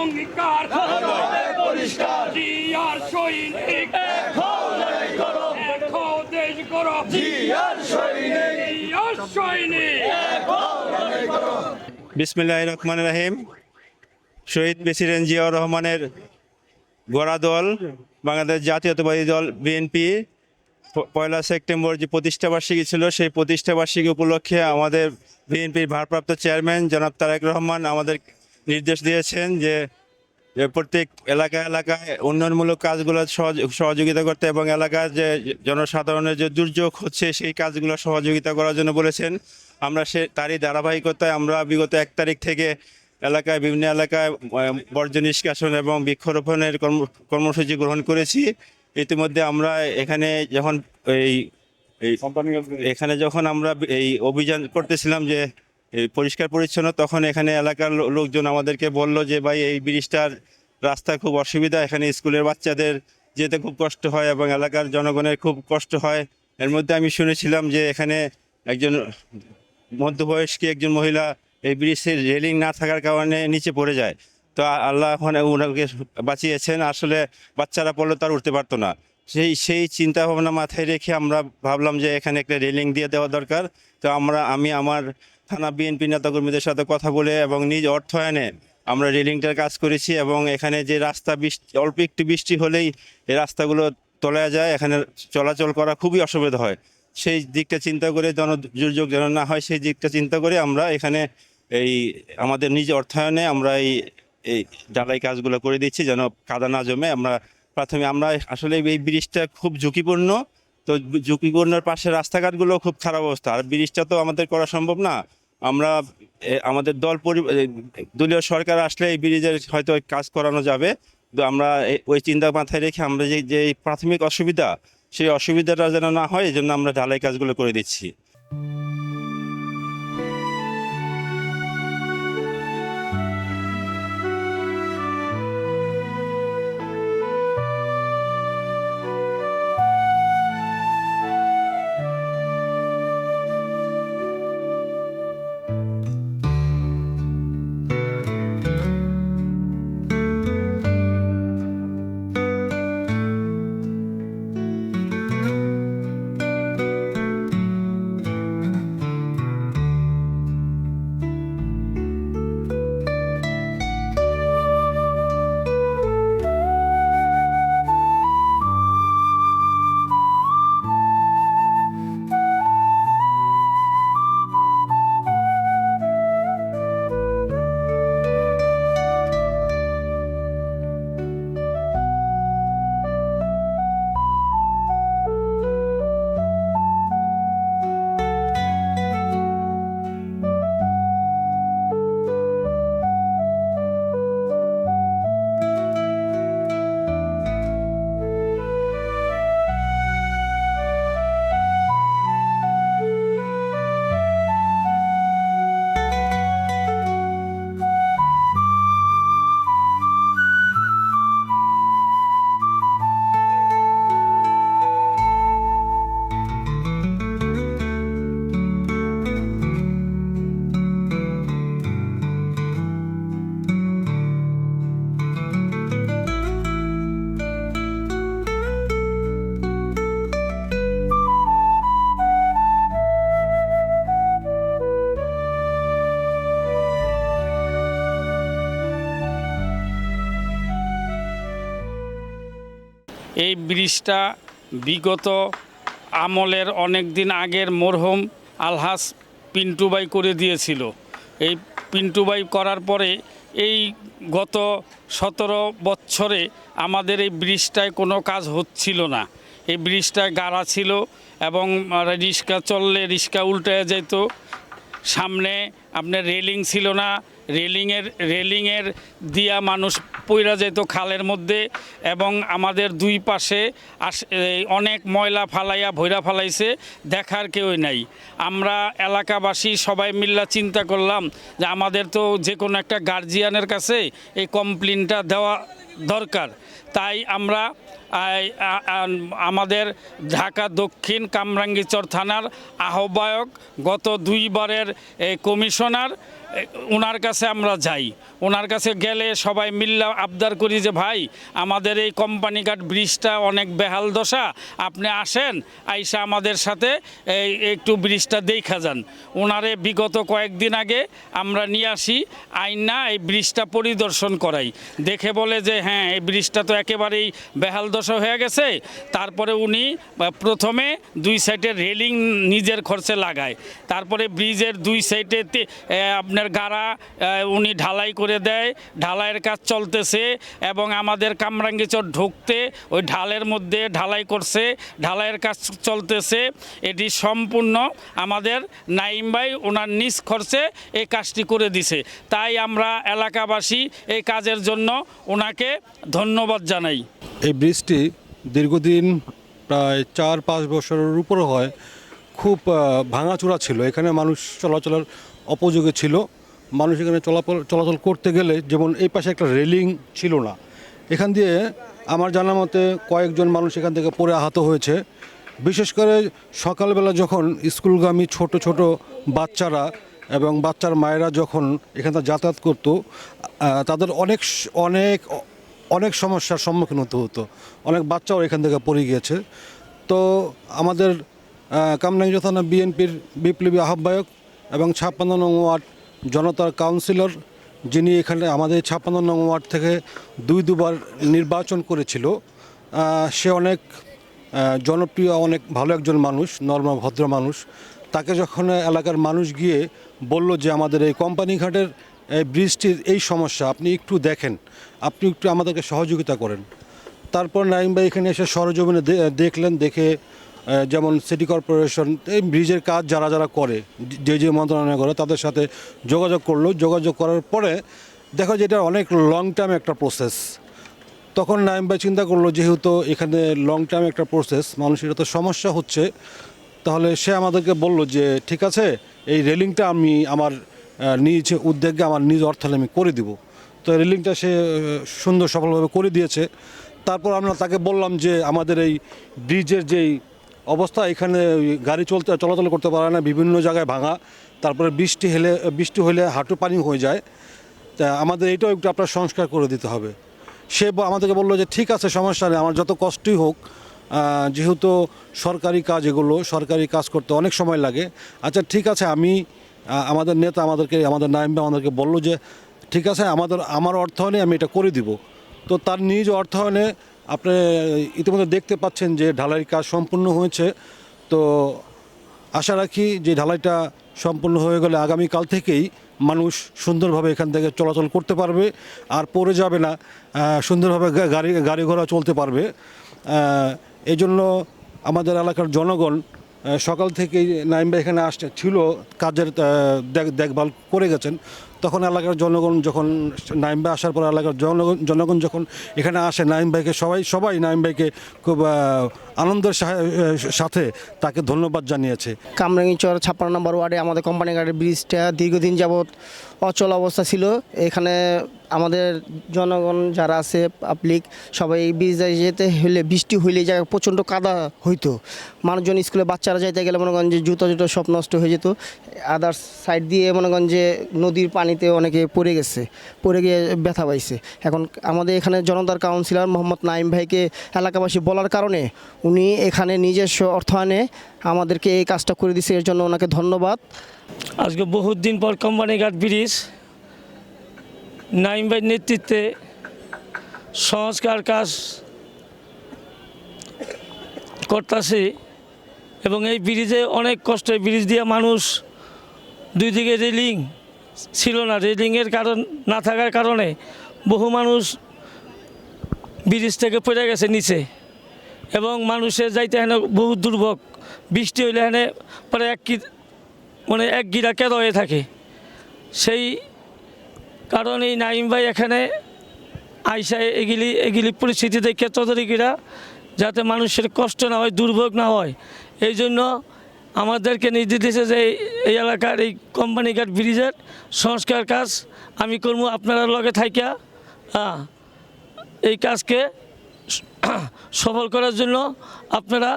অঙ্গীকার। জিয়ার সৈনিক। দেখো দেশ করো জিয়ার সৈনিক। বিসমিল্লাহ রহমান রাহিম। শহীদ প্রেসিডেন্ট জিয়াউর রহমানের গোড়া দল বাংলাদেশ জাতীয়তাবাদী দল বিএনপি পয়লা সেপ্টেম্বর যে প্রতিষ্ঠাবার্ষিকী ছিল সেই প্রতিষ্ঠাবার্ষিকী উপলক্ষে আমাদের বিএনপির ভারপ্রাপ্ত চেয়ারম্যান জনাব তারেক রহমান আমাদের নির্দেশ দিয়েছেন যে প্রত্যেক এলাকা এলাকায় উন্নয়নমূলক কাজগুলো সহযোগিতা করতে এবং এলাকার যে জনসাধারণের যে দুর্যোগ হচ্ছে সেই কাজগুলো সহযোগিতা করার জন্য বলেছেন। আমরা সে তারই ধারাবাহিকতায় আমরা বিগত এক তারিখ থেকে এলাকায় বিভিন্ন এলাকায় বর্জ্য নিষ্কাশন এবং বৃক্ষরোপণের কর্ম কর্মসূচি গ্রহণ করেছি। ইতিমধ্যে আমরা এখানে যখন এই এই এখানে যখন আমরা এই অভিযান করতেছিলাম যে পরিষ্কার পরিচ্ছন্ন, তখন এখানে এলাকার লোকজন আমাদেরকে বলল যে, ভাই, এই ব্রিজটার রাস্তা খুব অসুবিধা। এখানে স্কুলের বাচ্চাদের যেতে খুব কষ্ট হয় এবং এলাকার জনগণের খুব কষ্ট হয়। এর মধ্যে আমি শুনেছিলাম যে, এখানে একজন মধ্যবয়স্ক একজন মহিলা এই ব্রিজের রেলিং না থাকার কারণে নিচে পড়ে যায়। তো আল্লাহ ওখানে ওনাকে বাঁচিয়েছেন। আসলে বাচ্চারা পড়লে তার উঠতে পারতো না। সেই সেই চিন্তা ভাবনা মাথায় রেখে আমরা ভাবলাম যে, এখানে একটা রেলিং দিয়ে দেওয়া দরকার। তো আমরা, আমি আমার থানা বিএনপি নেতাকর্মীদের সাথে কথা বলে এবং নিজ অর্থায়নে আমরা রেলিংটার কাজ করেছি এবং এখানে যে রাস্তা বৃষ্টি, অল্প একটু বৃষ্টি হলেই এই রাস্তাগুলো তলা যায়, এখানে চলাচল করা খুবই অসুবিধা হয়। সেই দিকটা চিন্তা করে জন দুর্যোগ যেন না হয়, সেই দিকটা চিন্তা করে আমরা এখানে এই আমাদের নিজ অর্থায়নে আমরা এই এই ঢালাই কাজগুলো করে দিচ্ছি যেন কাদা না জমে। আমরা প্রথমে আমরা আসলে এই ব্রিজটা খুব ঝুঁকিপূর্ণ। তো ঝুঁকিপূর্ণর পাশে রাস্তাঘাটগুলো খুব খারাপ অবস্থা। আর ব্রিজটা তো আমাদের করা সম্ভব না। আমরা আমাদের দল পরি দলীয় সরকার আসলে এই ব্রিজের হয়তো কাজ করানো যাবে। তো আমরা ওই চিন্তা মাথায় রেখে আমরা যে যে প্রাথমিক অসুবিধা, সেই অসুবিধাটা যেন না হয় এই জন্য আমরা ঢালাই কাজগুলো করে দিচ্ছি। এই ব্রিজটা বিগত আমলের অনেক দিন আগের মরহুম আলহাস পিন্টুবাই করে দিয়েছিল। এই পিন্টুবাই করার পরে এই গত সতেরো বছরে আমাদের এই ব্রিজটায় কোনো কাজ হচ্ছিল না। এই ব্রিজটায় গাড়া ছিল এবং রিক্সা চললে রিক্সা উল্টে যেত। সামনে আপনার রেলিং ছিল না রেলিংয়ের রেলিংয়ের দিয়া মানুষ পইরা যেত খালের মধ্যে এবং আমাদের দুই পাশে অনেক ময়লা ফালাইয়া, ভৈরা ফালাইছে, দেখার কেউই নাই। আমরা এলাকাবাসী সবাই মিল্লা চিন্তা করলাম যে আমাদের তো যে কোনো একটা গার্জিয়ানের কাছে এই কমপ্লেনটা দেওয়া দরকার। তাই আমরা আমাদের ঢাকা দক্ষিণ কামরাঙ্গীচর থানার আহ্বায়ক গত দুইবারের কমিশনার ওনার কাছে আমরা যাই। ওনার কাছে গেলে সবাই মিল্লা আবদার করি যে ভাই আমাদের এই কোম্পানি কোম্পানিঘাট ব্রিজটা অনেক বেহাল দশা। আপনি আসেন আইসা আমাদের সাথে এই একটু ব্রিজটা দেখা যান। ওনারে বিগত কয়েকদিন আগে আমরা নিয়ে আসি আইনা এই ব্রিজটা পরিদর্শন করাই। দেখে বলে যে হ্যাঁ এই ব্রিজটা তো একেবারেই বেহাল দশা হয়ে গেছে। তারপরে উনি প্রথমে দুই সাইডে রেলিং নিজের খরচে লাগায়। তারপরে ব্রিজের দুই সাইডে এ, আপনার গাড়া উনি ঢালাই করে দেয়। ঢালাইয়ের কাজ চলতেছে এবং আমাদের কামরাঙ্গিচর ঢুকতে ওই ঢালের মধ্যে ঢালাই করছে। ঢালাইয়ের কাজ চলতেছে। এটি সম্পূর্ণ আমাদের নাইম ভাই ওনার নিজ খরচে এই কাজটি করে দিছে। তাই আমরা এলাকাবাসী এই কাজের জন্য ওনাকে ধন্যবাদ জানাই। এই ব্রিজটি দীর্ঘদিন প্রায় চার পাঁচ বছরের উপরে হয়। খুব ভাঙাচোরা ছিল। এখানে মানুষ চলাচলের অপযোগী ছিল। মানুষ এখানে চলাচল চলাচল করতে গেলে যেমন এই পাশে একটা রেলিং ছিল না। এখান দিয়ে আমার জানা মতে কয়েকজন মানুষ এখান থেকে পড়ে আহত হয়েছে। বিশেষ করে সকালবেলা যখন স্কুলগামী ছোট ছোট বাচ্চারা এবং বাচ্চার মায়েরা যখন এখান যাতায়াত করতো তাদের অনেক অনেক অনেক সমস্যার সম্মুখীন হতে হতো। অনেক বাচ্চাও এখান থেকে পড়ে গিয়েছে। তো আমাদের কামরাঙ্গি থানা বিএনপির বিপ্লবী আহ্বায়ক এবং ছাপ্পান্ন নং ওয়ার্ড জনতার কাউন্সিলর, যিনি এখানে আমাদের ছাপ্পান্ন নং ওয়ার্ড থেকে দুই দুবার নির্বাচন করেছিল সে অনেক জনপ্রিয়, অনেক ভালো একজন মানুষ, নর্ম ভদ্র মানুষ। তাকে যখন এলাকার মানুষ গিয়ে বলল যে আমাদের এই কোম্পানি ঘাটের এই ব্রিজটির এই সমস্যা, আপনি একটু দেখেন, আপনি একটু আমাদেরকে সহযোগিতা করেন। তারপর নাইম ভাই এখানে এসে সরজমিনে দেখলেন, দেখে যেমন সিটি কর্পোরেশন, এই ব্রিজের কাজ যারা যারা করে, যে যে মন্ত্রণালয় করে, তাদের সাথে যোগাযোগ করল। যোগাযোগ করার পরে দেখো যে এটা অনেক লং টার্ম একটা প্রসেস তখন নাইম ভাই চিন্তা করল, যেহেতু এখানে লং টার্ম একটা প্রসেস মানুষের তো সমস্যা হচ্ছে, তাহলে সে আমাদেরকে বলল যে, ঠিক আছে, এই রেলিংটা আমি আমার নিজ উদ্যোগে, আমার নিজ অর্থালে আমি করে দিব। তো রেলিংটা সে সুন্দর সফলভাবে করে দিয়েছে। তারপর আমরা তাকে বললাম যে, আমাদের এই ব্রিজের যেই অবস্থা এখানে গাড়ি চলতে, চলাচল করতে পারে না, বিভিন্ন জায়গায় ভাঙা, তারপরে বৃষ্টি হেলে, বৃষ্টি হলে হাঁটু পানি হয়ে যায়। তা আমাদের এটাও একটু আপনার সংস্কার করে দিতে হবে। সে আমাদেরকে বলল যে, ঠিক আছে, সমস্যা নেই, আমার যত কষ্টই হোক যেহেতু সরকারি কাজ এগুলো, সরকারি কাজ করতে অনেক সময় লাগে। আচ্ছা ঠিক আছে, আমি আমাদের নেতা আমাদেরকে, আমাদের নাইম আমাদেরকে বলল যে, ঠিক আছে, আমাদের, আমার অর্থায়নে আমি এটা করে দিব। তো তার নিজ অর্থায়নে আপনি ইতিমধ্যে দেখতে পাচ্ছেন যে ঢালাই কাজ সম্পূর্ণ হয়েছে। তো আশা রাখি যে ঢালাইটা সম্পূর্ণ হয়ে গেলে আগামীকাল থেকেই মানুষ সুন্দরভাবে এখান থেকে চলাচল করতে পারবে আর পড়ে যাবে না সুন্দরভাবে গাড়ি গাড়ি ঘোড়া চলতে পারবে। এই জন্য আমাদের এলাকার জনগণ সকাল থেকেই নাইমবা এখানে আসছে, ছিল কাজের দেখ- দেখভাল করে গেছেন। তখন এলাকার জনগণ যখন নাইমবা আসার পর এলাকার জনগণ জনগণ যখন এখানে আসে, নাইম ভাইকে সবাই সবাই নাইম ভাইকে খুব আনন্দের সাথে তাকে ধন্যবাদ জানিয়েছে। কামরাঙ্গীচর ছাপ্পান্ন নম্বর ওয়ার্ডে আমাদের কোম্পানি গাড়ির ব্রিজটা দীর্ঘদিন যাবৎ অচল অবস্থা ছিল। এখানে আমাদের জনগণ যারা আছে পাবলিক সবাই এই ব্রিজে যেতে হলে, বৃষ্টি হইলে জায়গায় প্রচণ্ড কাদা হইতো। মানুষজন স্কুলে বাচ্চারা যাইতে গেলে মনে করেন যে জুতো জুতো সব নষ্ট হয়ে যেত। আদার্স সাইড দিয়ে মনে করেন যে নদীর পানিতে অনেকে পড়ে গেছে, পড়ে গিয়ে ব্যথা পাইছে। এখন আমাদের এখানে জনতার কাউন্সিলর মোহাম্মদ নাইম ভাইকে এলাকাবাসী বলার কারণে উনি এখানে নিজস্ব অর্থায়নে আমাদেরকে এই কাজটা করে দিছে, এর জন্য ওনাকে ধন্যবাদ। আজকে বহুত দিন পর কোম্পানিঘাট ব্রিজ, নাইম ভাইয়ের নেতৃত্বে সংস্কার কাজ করতেছি এবং এই ব্রিজে অনেক কষ্টে ব্রিজ দিয়ে মানুষ দুই দিকে রেলিং ছিল না, রেলিংয়ের কারণ, না থাকার কারণে বহু মানুষ ব্রিজ থেকে পড়ে গেছে নিচে এবং মানুষের যাইতে হেন বহু দুর্ভোগ। বৃষ্টি হইলে হেনে পরে এক কি মানে এক গিরা কেদ হয়ে থাকে। সেই কারণ এই নাইম ভাই এখানে আইসা এগুলি এগুলি পরিস্থিতি দেখে তদারকিরা যাতে মানুষের কষ্ট না হয়, দুর্ভোগ না হয়। এই জন্য আমাদেরকে নির্দেশ দিয়েছে যে এই- এলাকার এই কোম্পানি ঘাট ব্রিজের সংস্কার কাজ আমি করব, আপনারা লগে থাইকা এই কাজকে সফল করার জন্য আপনারা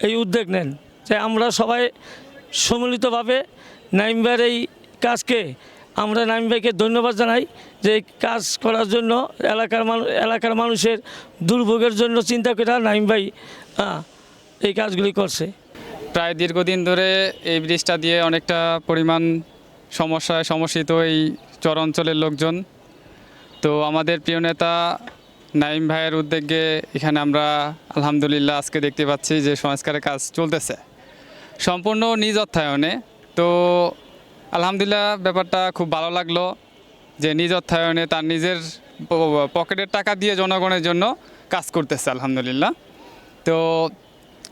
এই উদ্যোগ নেন। যে আমরা সবাই সম্মিলিতভাবে নাইমবার এই কাজকে, আমরা নাইম ভাইকে ধন্যবাদ জানাই যে কাজ করার জন্য এলাকার মানুষ এলাকার মানুষের দুর্ভোগের জন্য চিন্তা করে নাইম ভাই এই কাজগুলি করছে। প্রায় দীর্ঘদিন ধরে এই ব্রিজটা দিয়ে অনেকটা পরিমাণ সমস্যায় সমস্যিত এই চর অঞ্চলের লোকজন। তো আমাদের প্রিয় নেতা নাইম ভাইয়ের উদ্যোগে এখানে আমরা আলহামদুলিল্লাহ আজকে দেখতে পাচ্ছি যে সংস্কারের কাজ চলতেছে। সম্পূর্ণ নিজ অর্থায়নে। তো আলহামদুলিল্লাহ ব্যাপারটা খুব ভালো লাগল যে নিজ অর্থায়নে তার নিজের পকেটের টাকা দিয়ে জনগণের জন্য কাজ করতেছে আলহামদুলিল্লাহ। তো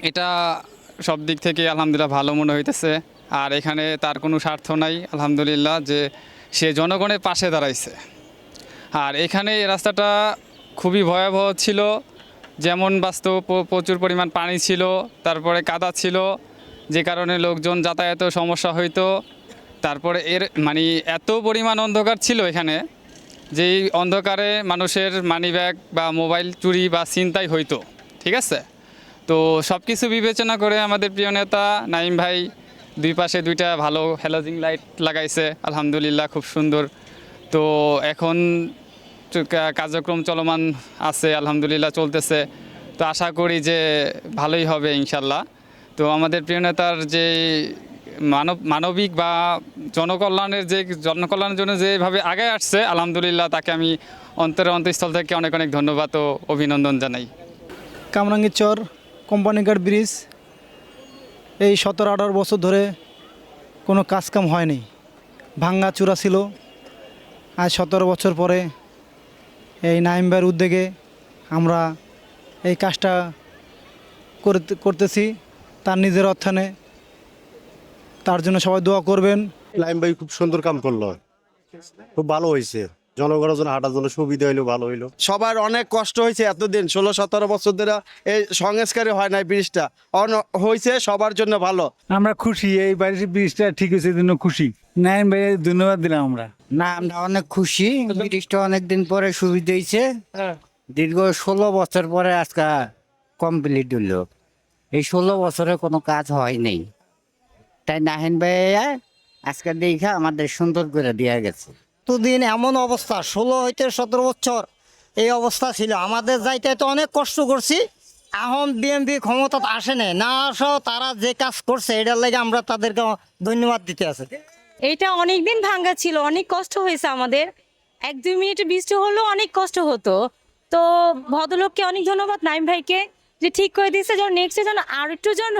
এটা সব দিক থেকে আলহামদুলিল্লাহ ভালো মনে হইতেছে। আর এখানে তার কোনো স্বার্থ নাই, আলহামদুলিল্লাহ, যে সে জনগণের পাশে দাঁড়াইছে। আর এখানে এই রাস্তাটা খুবই ভয়াবহ ছিল। যেমন বাস্তব প্রচুর পরিমাণ পানি ছিল, তারপরে কাদা ছিল, যে কারণে লোকজন যাতায়াত সমস্যা হইতো। তারপরে এর মানে এত পরিমাণ অন্ধকার ছিল এখানে, যে অন্ধকারে মানুষের মানিব্যাগ বা মোবাইল চুরি বা ছিনতাই হইতো, ঠিক আছে? তো সব কিছু বিবেচনা করে আমাদের প্রিয় নেতা নাইম ভাই দুই পাশে দুইটা ভালো হ্যালোজিং লাইট লাগাইছে, আলহামদুলিল্লাহ খুব সুন্দর। তো এখন কার্যক্রম চলমান আছে, আলহামদুলিল্লাহ চলতেছে। তো আশা করি যে ভালোই হবে ইনশাল্লাহ। তো আমাদের প্রিয় নেতার যে মানব, মানবিক বা জনকল্যাণের যে, জনকল্যাণের জন্য যেভাবে আগে আসছে, আলহামদুলিল্লাহ তাকে আমি অন্তরের অন্তঃস্থল থেকে অনেক অনেক ধন্যবাদ ও অভিনন্দন জানাই। কামরাঙ্গীর চর কোম্পানিঘাট ব্রিজ, এই সতেরো আঠারো বছর ধরে কোনো কাজকাম হয়নি। ভাঙ্গা চূড়া ছিল। আজ সতেরো বছর পরে এই নাইম্বার উদ্যোগে আমরা এই কাজটা করতে করতেছি। তার নিজের অর্থানে তার জন্য সবাই দোয়া করবেন। লাইম ভাই খুব সুন্দর কাম করল। খুব ভালো হয়েছে। জনগণের জন্য হাঁটার জন্য সুবিধা হইল ভালো হইল। সবার অনেক কষ্ট হয়েছে এতদিন ষোলো সতেরো বছর ধরে এই সংস্কারই হয় নাই ব্রিজটা। অন- হয়েছে সবার জন্য ভালো। আমরা খুশি এই বাড়ির ব্রিজটা ঠিক হয়েছে জন্য খুশি। নাইন ভাই ধন্যবাদ দিলাম আমরা। না আমরা অনেক খুশি ব্রিজটা অনেকদিন পরে সুবিধা হয়েছে। দীর্ঘ ষোলো বছর পরে আজকে কমপ্লিট হলো। এই ষোলো বছরে কোনো কাজ হয়নি তাই নাহিন ভাইয়া আজকে দেখা আমাদের সুন্দর করে দেওয়া গেছে। এতদিন এমন অবস্থা ষোলো হইতে সতেরো বছর এই অবস্থা ছিল। আমাদের যাইতে তো অনেক কষ্ট করছি। এখন বিএমপি ক্ষমতা আসে নাই। না আসাও তারা যে কাজ করছে এটার লাগে আমরা তাদেরকে ধন্যবাদ দিতে আছে। এটা অনেক দিন ভাঙ্গা ছিল অনেক কষ্ট হয়েছে আমাদের। এক দুই মিনিট বৃষ্টি হলেও অনেক কষ্ট হতো। তো ভদ্রলোককে অনেক ধন্যবাদ নাইম ভাইকে যে ঠিক করে দিয়েছে যেন নেক্সটে যেন আর একটু যেন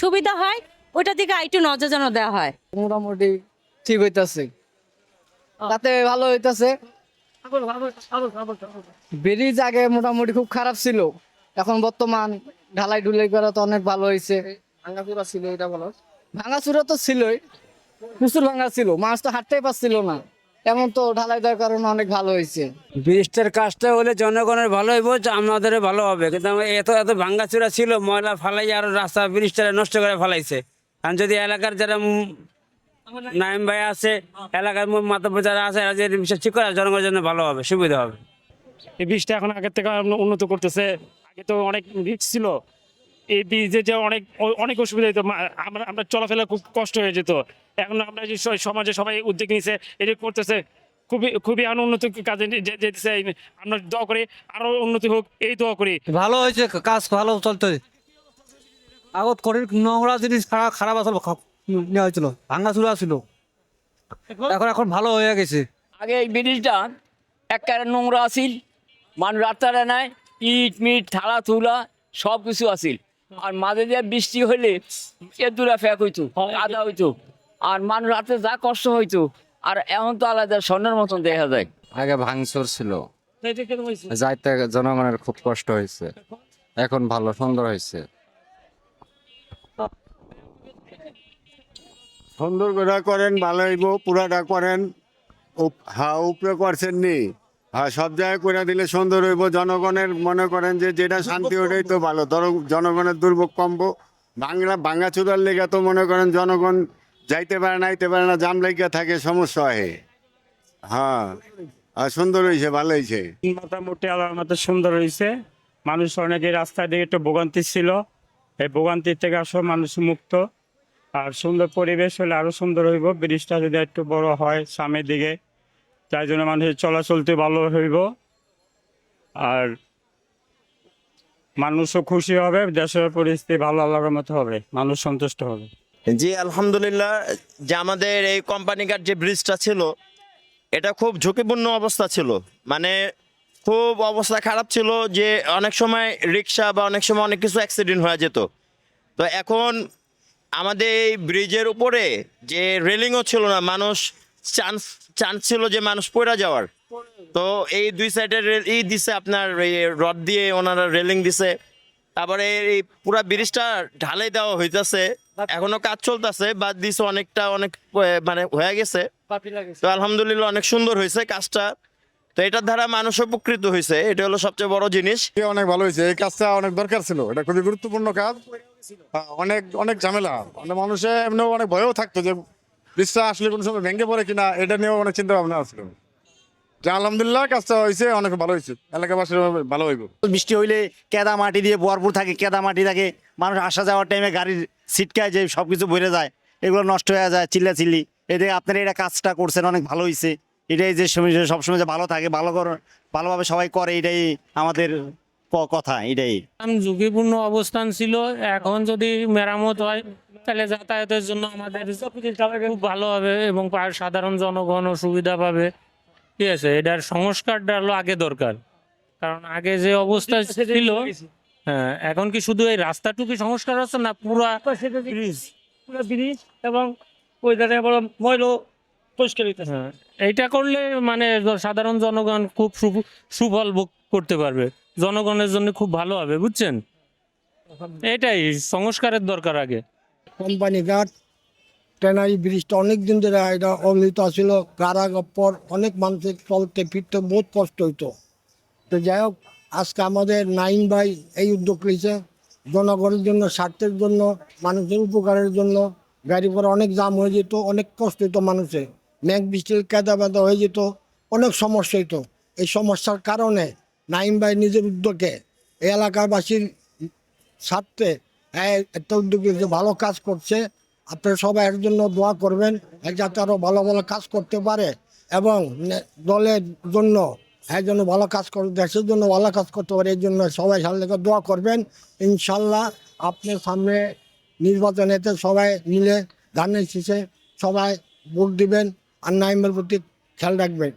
সুবিধা হয় ওটার দিকে আর একটু নজর যেন দেওয়া হয়। মোটামুটি ঠিক হইতাছে। তাতে ভালো হইতাছে। ব্রিজ আগে মোটামুটি খুব খারাপ ছিল। এখন বর্তমান ঢালাই ঢুলাই করা তো অনেক ভালো হয়েছে ভাঙাচুরা ছিল এটা বলো? ভাঙাচুরা তো ছিলই প্রচুর ভাঙা ছিল। মাছ তো হাঁটতেই পারছিল না। এমন তো ঢালাই দেওয়ার কারণে অনেক ভালো হয়েছে ব্রিজটার কাজটা হলে জনগণের ভালো হইব আমাদের ভালো হবে। কিন্তু এত এত ভাঙ্গাচুরা ছিল ময়লা ফালাই আর রাস্তা ব্রিজটা নষ্ট করে ফেলাইছে। আর যদি এলাকার যারা নাইম ভাই আছে এলাকার মাতব্য যারা আছে এরা যদি বিষয় ঠিক করে জনগণের জন্য ভালো হবে সুবিধা হবে। এই বীজটা এখন আগের থেকে উন্নত করতেছে। আগে তো অনেক রিক্স ছিল। এই বীজে যে অনেক অনেক অসুবিধা হতো আমরা আমরা চলাফেরা খুব কষ্ট হয়ে যেত। এখন আমরা যে সমাজে সবাই উদ্যোগ নিয়েছে এটা করতেছে খুবই খুবই আরও উন্নত কাজে যে- যে- যেতেছে। আমরা দোয়া করি আরও উন্নতি হোক এই দোয়া করি। ভালো হয়েছে কাজ ভালো চলতে আগত করে নোংরা জিনিস খারাপ খারাপ আসল নেওয়া হয়েছিল। ভাঙাচুরা ছিল। এখন? এখন ভালো হয়ে গেছে। আগে এই ব্রিজটা একবারে নোংরা আছিল মানুষ রাস্তাটা নাই ইট মিট থালা থুলা সব কিছু আছিল। আর মাঝে দিয়ে বৃষ্টি হইলে এ দূরা ফেক হইতো আদা হইতো। আর মানুষ রাতে যা কষ্ট হইতো আর এখন তো আলাদা স্বর্ণের মতন দেখা যায়। আগে ভাঙচুর ছিল। যাইতে জনগণের খুব কষ্ট হয়েছে এখন ভালো সুন্দর হয়েছে সুন্দর করে করেন, ভালো হইব, পুরাটা করেন। হ্যাঁ উপরে করছেন নি? হ্যাঁ সব জায়গায় করে দিলে সুন্দর হইব। জনগণের মনে করেন যে যেটা শান্তি ওটাই তো ভালো। ধরো, জনগণের দুর্ভোগ কমবো বাংলা ভাঙ্গা চুদার লেগে তো মনে করেন জনগণ যাইতে পারে না, আইতে পারে না, জাম লেগে থাকে, সমস্যা হয় হ্যাঁ আর সুন্দর হয়েছে ভালো হয়েছে মোটামুটি আমার মতো সুন্দর হয়েছে মানুষ অনেকে রাস্তায় দিকে একটু ভোগান্তি ছিল। এই ভোগান্তির থেকে আসলে মানুষ মুক্ত। আর সুন্দর পরিবেশ হলে আরও সুন্দর হইব। ব্রিজটা যদি একটু বড় হয় সামনের দিকে, তাই জন্য মানুষের চলাচলতে ভালো হইব। আর মানুষও খুশি হবে, দেশের পরিস্থিতি ভালো লাগার মতো হবে, মানুষ সন্তুষ্ট হবে। জি, আলহামদুলিল্লাহ, যে আমাদের এই কোম্পানিকার যে ব্রিজটা ছিল, এটা খুব ঝুঁকিপূর্ণ অবস্থা ছিল। মানে খুব অবস্থা খারাপ ছিল যে অনেক সময় রিক্সা বা অনেক সময় অনেক কিছু অ্যাক্সিডেন্ট হয়ে যেত। তো এখন আমাদের এই ব্রিজের উপরে যে রেলিংও ছিল না মানুষ চান্স চান্স ছিল যে মানুষ পড়ে যাওয়ার। তো এই দুই সাইডের ই দিছে আপনার এই রড দিয়ে ওনারা রেলিং দিছে। তারপরে এই পুরা ব্রিজটা ঢালাই দেওয়া হইতাছে। এখনও কাজ চলতেছে বাদ দিছে অনেকটা অনেক মানে হয়ে গেছে। তো আলহামদুলিল্লাহ অনেক সুন্দর হয়েছে কাজটা। তো এটার দ্বারা মানুষ উপকৃত হয়েছে এটা হলো সবচেয়ে বড় জিনিস। অনেক ভালো হয়েছে এই কাজটা অনেক দরকার ছিল এটা খুবই গুরুত্বপূর্ণ কাজ। অনেক অনেক ঝামেলা। মানে মানুষে এমনিও অনেক ভয়ও থাকতো যে বৃষ্টিটা আসলে কোনো সময় ভেঙে পড়ে কিনা, এটা নিয়েও অনেক চিন্তা ভাবনা ছিল। যে আলহামদুলিল্লাহ, কাজটা হয়েছে অনেক ভালো হয়েছে এলাকাবাসীর ভালো হইব। বৃষ্টি হইলে কেদা মাটি দিয়ে ভরপুর থাকে, কেদা মাটি থাকে, মানুষ আসা যাওয়ার টাইমে গাড়ির সিটকায় যে সব কিছু ভরে যায়, এগুলো নষ্ট হয়ে যায় চিল্লা চিল্লি এতে আপনারা এটা কাজটা করছেন, অনেক ভালো হয়েছে এটাই যে সময় সবসময় যে ভালো থাকে, ভালো কর ভালোভাবে সবাই করে, এটাই আমাদের কথা এটাই। ঝুঁকিপূর্ণ অবস্থান ছিল এখন যদি মেরামত হয় তাহলে যাতায়াতের জন্য আমাদের খুব ভালো হবে এবং সাধারণ জনগণও সুবিধা পাবে। ঠিক আছে এটার সংস্কারটা হলো আগে দরকার। কারণ আগে যে অবস্থা ছিল হ্যাঁ এখন কি শুধু এই রাস্তাটুকু সংস্কার হচ্ছে না পুরা ব্রিজ পুরো ব্রিজ এবং ওই ধারে আবার ময়লো পরিষ্কার হ্যাঁ এইটা করলে মানে সাধারণ জনগণ খুব সুফল ভোগ করতে পারবে। জনগণের জন্য খুব ভালো হবে, বুঝছেন? এটাই, সংস্কারের দরকার আগে। কোম্পানি ঘাট, ট্রেনারি ব্রিজটা অনেক দিন ধরে এটা অবহেলিত ছিল গাড়া গপ্পর অনেক মানুষের চলতে ফিরতে বহুত কষ্ট হইতো। তো যাই হোক, আজকে আমাদের নাইন ভাই এই উদ্যোগ নিয়েছে, জনগণের জন্য, স্বার্থের জন্য, মানুষের উপকারের জন্য। গাড়ি ঘোড়া অনেক জাম হয়ে যেত, অনেক কষ্ট হইতো মানুষের। মেঘ বৃষ্টির কেদা বেদা হয়ে যেত, অনেক সমস্যা হইতো। এই সমস্যার কারণে নাইম ভাই নিজের উদ্যোগে এই এলাকাবাসীর স্বার্থে একটা উদ্যোগে যে ভালো কাজ করছে, আপনারা সবাই এর জন্য দোয়া করবেন যাতে আরও ভালো ভালো কাজ করতে পারে এবং দলের জন্য হ্যাঁ জন্য ভালো কাজ করে, দেশের জন্য ভালো কাজ করতে পারে এর জন্য সবাই সামনে দোয়া করবেন। ইনশাল্লাহ আপনার সামনে নির্বাচনেতে সবাই মিলে ধানের শীষে সবাই ভোট দিবেন আর নাইমের প্রতি খেয়াল রাখবেন।